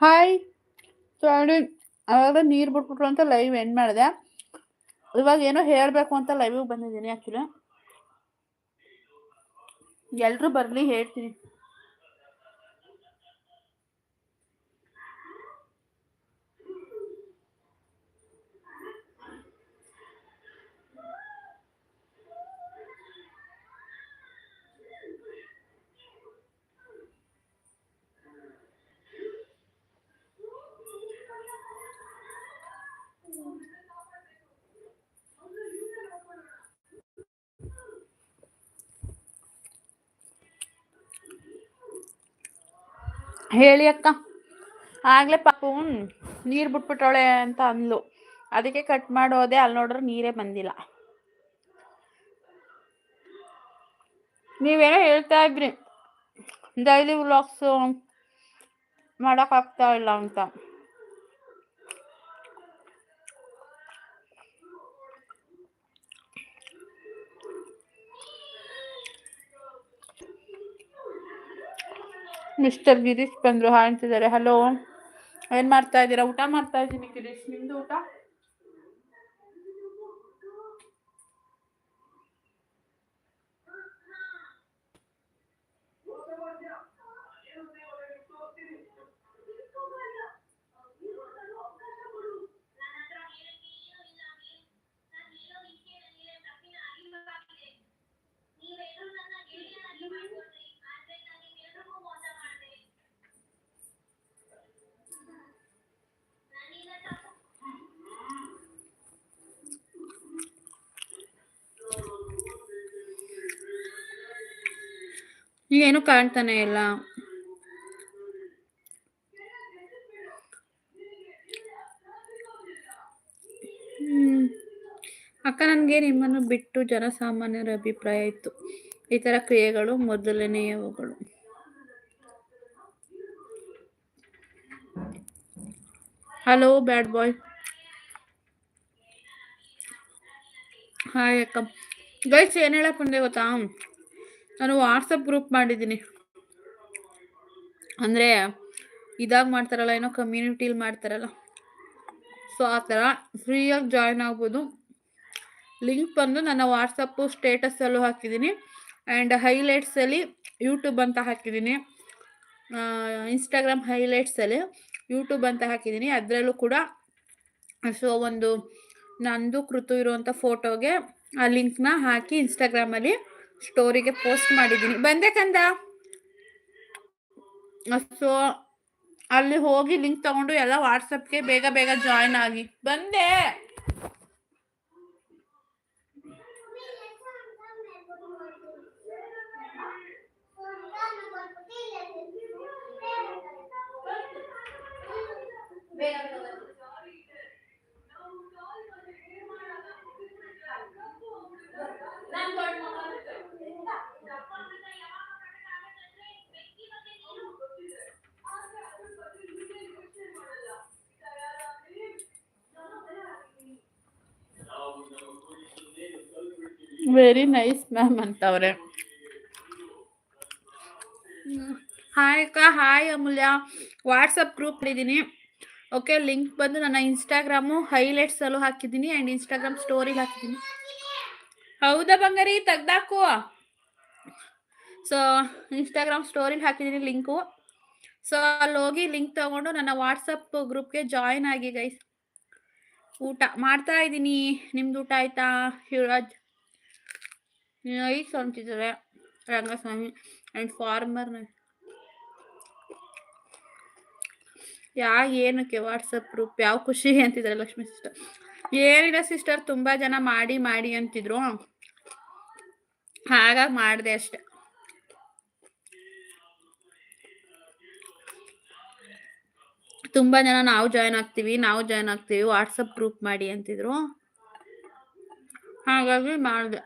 Hi ಸಾರಿ ಅವಾಗ ನೀರು ಬಿಟ್ಬಿಟ್ರು ಅಂತ ಲೈವ್ ಎಂಡ್ ಮಾಡಿದೆ. ಇವಾಗ ಏನೋ ಹೇಳಬೇಕು ಅಂತ ಲೈವಿಗೆ ಬಂದಿದ್ದೀನಿ ಆ್ಯಕ್ಚುಲಿ ಎಲ್ಲರೂ ಬರಲಿ ಹೇಳ್ತೀನಿ. ಹೇಳಿ ಅಕ್ಕ. ಆಗ್ಲೇ ಪಾಪು ನೀರು ಬಿಟ್ಬಿಟ್ಟವಳೆ ಅಂತ ಅಂದ್ಲು. ಅದಕ್ಕೆ ಕಟ್ ಮಾಡೋದೆ ಅಲ್ಲಿ ನೋಡ್ರೆ ನೀರೇ ಬಂದಿಲ್ಲ. ನೀವೇನೋ ಹೇಳ್ತಾ ಇದ್ರಿ. ಡೈಲಿ ವ್ಲಾಗ್ಸು ಮಾಡೋಕ್ಕಾಗ್ತಾ ಇಲ್ಲ ಅಂತ. ಮಿಸ್ಟರ್ ಗಿರೀಶ್ ಬಂದರು ಹಾಳ್ತಿದ್ದಾರೆ ಹಲೋ ಏನು ಮಾಡ್ತಾ ಇದ್ದೀರಾ? ಊಟ ಮಾಡ್ತಾ ಇದ್ದೀನಿ ಗಿರೀಶ್ ನಿಮ್ದು ಊಟ? ಏನು ಕಾಣ್ತಾನೆ ಇಲ್ಲ. ಅಕ್ಕ ನನಗೆ ನಿಮ್ಮನ್ನು ಬಿಟ್ಟು ಜನಸಾಮಾನ್ಯರ ಅಭಿಪ್ರಾಯ ಇತ್ತು. ಈ ತರ ಕ್ರಿಯೆಗಳು ಮೊದಲನೆಯವುಗಳು. Hello, bad boy. ಹಾಯ್ ಅಕ್ಕ. ಗೈಸ್, ಏನು ಹೇಳಕ್ಕೆ ಬಂದೆ ಗೊತ್ತಾ? ನಾನು ವಾಟ್ಸಪ್ ಗ್ರೂಪ್ ಮಾಡಿದ್ದೀನಿ. ಅಂದರೆ ಇದಾಗ ಮಾಡ್ತಾರಲ್ಲ, ಏನೋ ಕಮ್ಯುನಿಟಿಲಿ ಮಾಡ್ತಾರಲ್ಲ. ಸೊ ಆ ಥರ ಫ್ರೀಯಾಗಿ ಜಾಯ್ನ್ ಆಗ್ಬೋದು. ಲಿಂಕ್ ಬಂದು ನನ್ನ ವಾಟ್ಸಪ್ಪು ಸ್ಟೇಟಸಲ್ಲೂ ಹಾಕಿದ್ದೀನಿ. ಆ್ಯಂಡ್ ಹೈಲೈಟ್ಸಲ್ಲಿ ಯೂಟ್ಯೂಬ್ ಅಂತ ಹಾಕಿದ್ದೀನಿ. ಇನ್ಸ್ಟಾಗ್ರಾಮ್ ಹೈಲೈಟ್ಸಲ್ಲಿ ಯೂಟ್ಯೂಬ್ ಅಂತ ಹಾಕಿದ್ದೀನಿ. ಅದರಲ್ಲೂ ಕೂಡ ಸೊ, ಒಂದು ನಂದು, ಕೃತು ಇರುವಂಥ ಫೋಟೋಗೆ ಆ ಲಿಂಕ್ನ ಹಾಕಿ ಇನ್ಸ್ಟಾಗ್ರಾಮಲ್ಲಿ ಸ್ಟೋರಿಗೆ ಪೋಸ್ಟ್ ಮಾಡಿದ್ದೀನಿ. ಬಂದೆ ಕಂದ? ಸೊ ಅಲ್ಲಿ ಹೋಗಿ ಲಿಂಕ್ ತಗೊಂಡು ಎಲ್ಲ ವಾಟ್ಸಪ್ಗೆ ಬೇಗ ಬೇಗ ಜಾಯ್ನ್ ಆಗಿ. ಬಂದೆ! ವೆರಿ ನೈಸ್ ಮ್ಯಾಮ್ ಅಂತವ್ರೆ ಹಾಯ್ ಅಕ್ಕ ಹಾಯ್ ಅಮೂಲ್ಯ ವಾಟ್ಸಪ್ ಗ್ರೂಪ್ ಇದ್ದೀನಿ ಓಕೆ ಲಿಂಕ್ ಬಂದು ನನ್ನ ಇನ್ಸ್ಟಾಗ್ರಾಮು ಹೈಲೈಟ್ಸಲ್ಲೂ ಹಾಕಿದ್ದೀನಿ ಆ್ಯಂಡ್ ಇನ್ಸ್ಟಾಗ್ರಾಮ್ ಸ್ಟೋರಿ ಹಾಕಿದ್ದೀನಿ. ಹೌದಾ, ಬಂಗಾರಿ? ತೆಗ್ದಾಕು. ಸೊ ಇನ್ಸ್ಟಾಗ್ರಾಮ್ ಸ್ಟೋರಿಲಿ ಹಾಕಿದ್ದೀನಿ ಲಿಂಕು ಸೊ ಅಲ್ಲಿ ಹೋಗಿ ಲಿಂಕ್ ತಗೊಂಡು ನನ್ನ ವಾಟ್ಸಪ್ ಗ್ರೂಪ್ಗೆ ಜಾಯಿನ್ ಆಗಿ ಗೈಸ್ ಊಟ ಮಾಡ್ತಾ ಇದ್ದೀನಿ ನಿಮ್ದು ಊಟ ಆಯ್ತಾ? ಶಿವರಾಜ್ ನೈಸ್ ಅಂತಿದ್ದಾರೆ ರಂಗಸ್ವಾಮಿ ಆ್ಯಂಡ್ ಫಾರ್ಮರ್ ಯಾ ಏನಕ್ಕೆ ವಾಟ್ಸಪ್ ಗ್ರೂಪ್ ಯಾವ ಖುಷಿ ಅಂತಿದ್ದಾರೆ ಲಕ್ಷ್ಮೀ ಸಿಸ್ಟರ್ ಏನಿಲ್ಲ ಸಿಸ್ಟರ್ ತುಂಬ ಜನ ಮಾಡಿ ಮಾಡಿ ಅಂತಿದ್ರು ಹಾಗಾಗಿ ಮಾಡಿದೆ ಅಷ್ಟೆ ತುಂಬ ಜನ ನಾವು ಜಾಯ್ನ್ ಆಗ್ತೀವಿ ನಾವು ಜಾಯ್ನ್ ಆಗ್ತೀವಿ ವಾಟ್ಸಪ್ ಗ್ರೂಪ್ ಮಾಡಿ ಅಂತಿದ್ರು ಹಾಗಾಗಿ ಮಾಡಿದೆ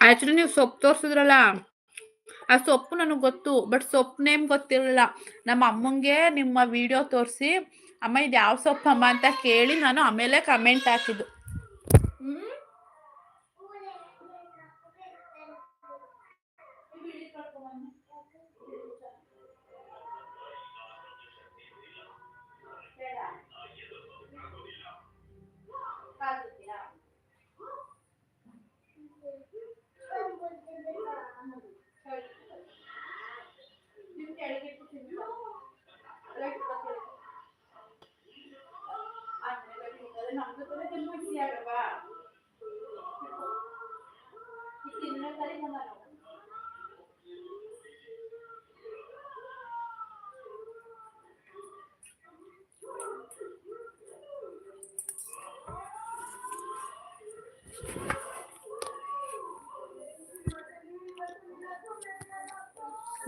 ಆಕ್ಚುಲಿ ನೀವು ಸೊಪ್ಪು ತೋರಿಸಿದ್ರಲ್ಲ, ಆ ಸೊಪ್ಪು ನನಗೆ ಗೊತ್ತು ಬಟ್ ಸೊಪ್ಪು ನೇಮ್ ಗೊತ್ತಿರಲಿಲ್ಲ. ನಮ್ಮ ಅಮ್ಮಂಗೆ ನಿಮ್ಮ ವಿಡಿಯೋ ತೋರಿಸಿ, ಅಮ್ಮ ಇದು ಯಾವ ಸೊಪ್ಪಮ್ಮ? ಅಂತ ಕೇಳಿ ನಾನು ಆಮೇಲೆ ಕಮೆಂಟ್ ಹಾಕಿದ್ದು.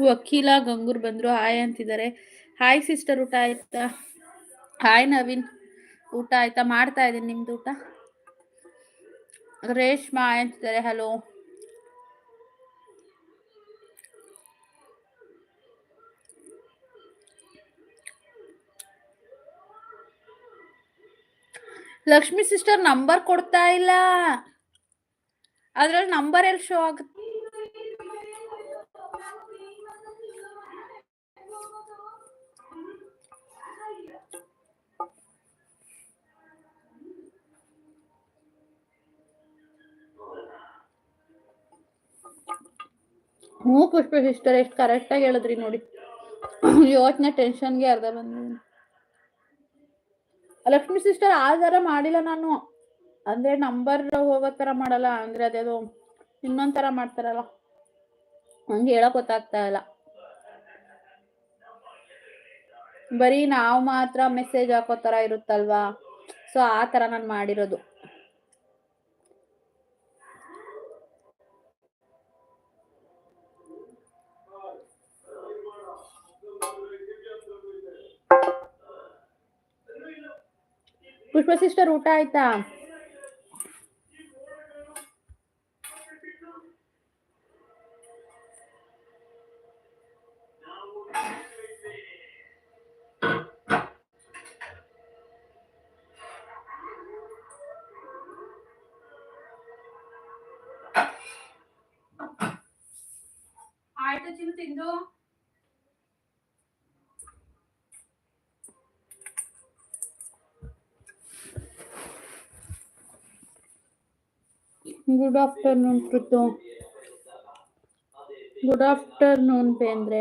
ವಕೀಲ ಗಂಗೂರ್ ಬಂದ್ರು. ಹಾಯ್ ಅಂತಿದ್ದಾರೆ. ಹಾಯ್ ಸಿಸ್ಟರ್ ಊಟ ಆಯ್ತಾ? ಹಾಯ್ ನವೀನ್. ಊಟ ಆಯ್ತಾ? ಮಾಡ್ತಾ ಇದ್ದೀನಿ. ನಿಮ್ದು ಊಟ? ರೇಷ್ಮಾ ಅಂತಿದ್ದಾರೆ. ಹಲೋ ಲಕ್ಷ್ಮಿ ಸಿಸ್ಟರ್ ನಂಬರ್ ಕೊಡ್ತಾ ಇಲ್ಲ. ಅದ್ರಲ್ಲಿ ನಂಬರ್ ಎಲ್ಲಿ ಶೋ ಆಗುತ್ತೆ? ಹ್ಞೂ ಪುಷ್ಪ ಸಿಸ್ಟರ್, ಎಷ್ಟು ಕರೆಕ್ಟಾಗಿ ಹೇಳಿದ್ರಿ ನೋಡಿ. ಯೋಚನೆ ಟೆನ್ಷನ್ಗೆ ಅರ್ಧ ಬಂದ ಲಕ್ಷ್ಮಿ ಸಿಸ್ಟರ್, ಆ ಥರ ಮಾಡಿಲ್ಲ ನಾನು. ಅಂದ್ರೆ ನಂಬರ್ ಹೋಗೋ ತರ ಮಾಡಲ್ಲ. ಅಂದ್ರೆ ಅದೇದು ಇನ್ನೊಂದ್ ತರ ಮಾಡ್ತಾರಲ್ಲ. ಹಂಗೆ ಹೇಳಕ್ ಗೊತ್ತಾಗ್ತಾ ಇಲ್ಲ. ಬರೀ ನಾವು ಮಾತ್ರ ಮೆಸೇಜ್ ಹಾಕೋ ತರ ಇರುತ್ತಲ್ವಾ? ಸೊ ಆ ತರ ನಾನು ಮಾಡಿರೋದು. ಪುಷ್ಪ ಸಿಸ್ಟರ್ ಊಟ ಆಯ್ತಾ? ಆಯ್ತು Chinnu good afternoon Krithu good afternoon Bendre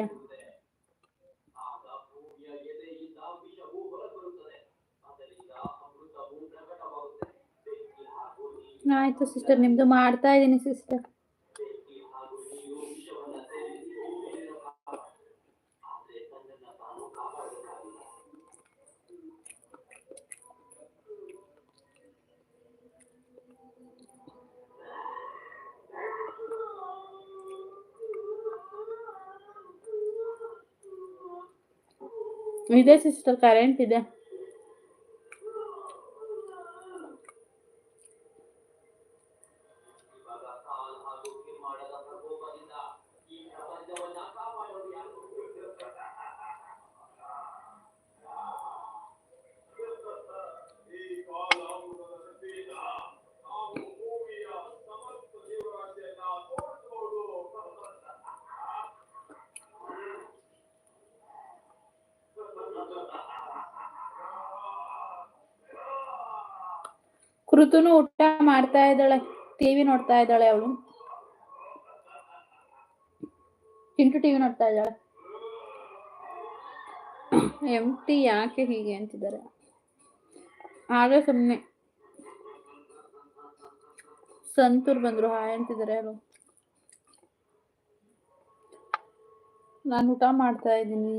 ಆಯ್ತು ಸಿಸ್ಟರ್ ನಿಮ್ದು ಮಾಡ್ತಾ ಇದ್ದೀನಿ ಸಿಸ್ಟರ್ ಇದೆ ಸಿಸ್ಟರ್ ಕರೆಂಟ್ ಇದೆ. ಕೃತುನು ಊಟ ಮಾಡ್ತಾ ಇದ್ದಾಳೆ ಟಿವಿ ನೋಡ್ತಾ ಇದ್ದಾಳೆ ಅವಳು. ಚಿಂಟು ಟಿವಿ ನೋಡ್ತಾ ಇದ್ದಾಳೆ. ಎಂ ಟಿ ಯಾಕೆ ಹೀಗೆ ಅಂತಿದ್ದಾರೆ? ಆಗ ಸುಮ್ಮನೆ ಸಂತೂರ್ ಬಂದ್ರು, ಹಾಯ್ ಅಂತಿದ್ದಾರೆ ಅವರು. ನಾನು ಊಟ ಮಾಡ್ತಾ ಇದ್ದೀನಿ.